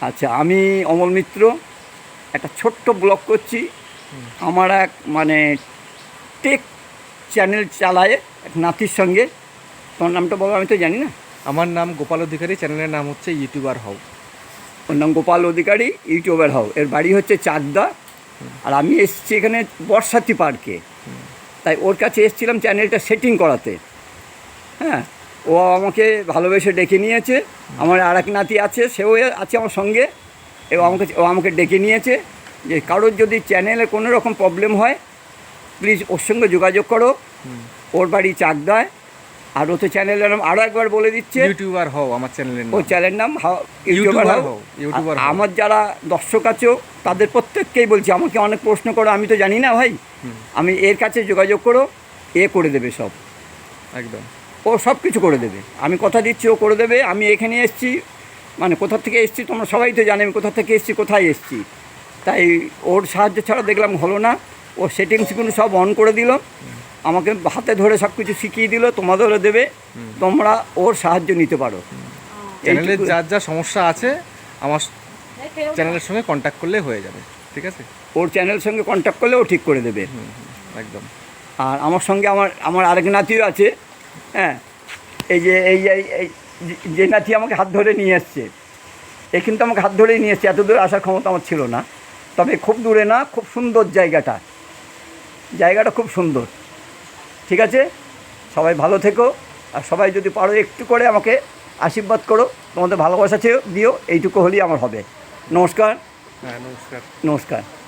আচ্ছা আমি অমল মিত্র একটা ছোট্ট ব্লগ করছি। আমার এক মানে টেক চ্যানেল চালায় এক নাতির সঙ্গে। তোমার নামটা বলো আমি তো জানি না। আমার নাম গোপাল অধিকারী চ্যানেলের নাম হচ্ছে ইউটিউবার হও। ওর নাম গোপাল অধিকারী ইউটিউবার হও। এর বাড়ি হচ্ছে চাকদা আর আমি এসেছি এখানে বর্ষাতি পার্কে। তাই ওর কাছে এসেছিলাম চ্যানেলটা সেটিং করাতে। হ্যাঁ ও আমাকে ভালোবেসে ডেকে নিয়েছে। আমার আর এক নাতি আছে সেও আছে আমার সঙ্গে। এবং আমাকে ও আমাকে ডেকে নিয়েছে যে কারোর যদি চ্যানেলে কোনো রকম প্রবলেম হয় প্লিজ ওর সঙ্গে যোগাযোগ করো। ওর বাড়ি চাকদায়। আর ও তো চ্যানেলের নাম আরও একবার বলে দিচ্ছে। ইউটিউবার হও আমার চ্যানেলের ও চ্যানেল নাম ইউটিউবার হও, ইউটিউবার আমার যারা দর্শক আছেও তাদের প্রত্যেককেই বলছি আমাকে অনেক প্রশ্ন করো আমি তো জানি না ভাই। আমি এর কাছে যোগাযোগ করো এ করে দেবে সব। একদম। ও সব কিছু করে দেবে। আমি কথা দিচ্ছি ও করে দেবে। আমি এখানে এসেছি মানে কোথা থেকে এসেছি তোমরা সবাই তো জানে আমি কোথা থেকে এসেছি কোথায় এসেছি। তাই ওর সাহায্য ছাড়া দেখলাম হলো না। ও সেটিংসগুলো সব অন করে দিল। আমাকে হাতে ধরে সব কিছু শিখিয়ে দিল তোমাদেরও দেবে। তোমরা ওর সাহায্য নিতে পারো। চ্যানেলের যার যা সমস্যা আছে আমার চ্যানেলের সঙ্গে কন্ট্যাক্ট করলে হয়ে যাবে। ঠিক আছে? ওর চ্যানেলের সঙ্গে কন্ট্যাক্ট করলে ও ঠিক করে দেবে। একদম। আর আমার সঙ্গে আমার আমার আরেক নাতিও আছে। হ্যাঁ এই যে এই যে এই যে- যে নাতি আমাকে হাত ধরে নিয়ে এসছে। এ কিন্তু আমাকে হাত ধরেই নিয়ে এসছে এত দূর আসার ক্ষমতা আমার ছিল না। তবে খুব দূরে না খুব সুন্দর জায়গাটা। জায়গাটা খুব সুন্দর। ঠিক আছে? সবাই ভালো থেকো। আর সবাই যদি পারো একটু করে আমাকে আশীর্বাদ করো। তোমাদের ভালোবাসা চেয়েও দিও এইটুকু হলেই আমার হবে। নমস্কার। হ্যাঁ নমস্কার। নমস্কার।